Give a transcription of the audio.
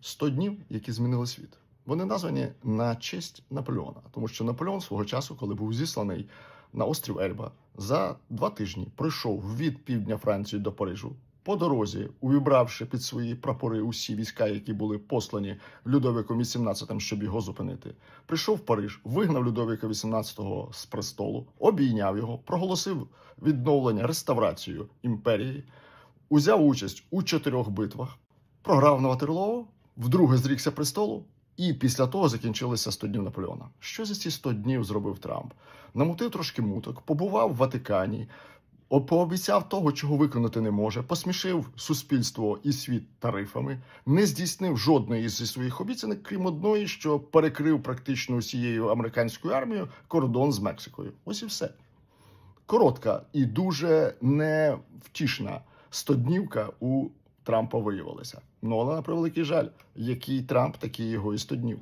100 днів, які змінили світ. Вони названі на честь Наполеона, тому що Наполеон свого часу, коли був зісланий на острів Ельба, за два тижні пройшов від півдня Франції до Парижу. По дорозі, увібравши під свої прапори усі війська, які були послані Людовиком XVIII, щоб його зупинити, прийшов в Париж, вигнав Людовика XVIII з престолу, обійняв його, проголосив відновлення, реставрацію імперії, узяв участь у чотирьох битвах, програв на Ватерлоо, вдруге зрікся престолу, і після того закінчилися 100 днів Наполеона. Що за ці 100 днів зробив Трамп? Намутив трошки муток, побував в Ватикані, пообіцяв того, чого виконати не може, посмішив суспільство і світ тарифами, не здійснив жодної зі своїх обіцянок, крім одної, що перекрив практично усією американською армією кордон з Мексикою. Ось і все. Коротка і дуже невтішна стоднівка у Трампа виявилася. Ну але на превеликий жаль, який Трамп, такий його і 100 днів.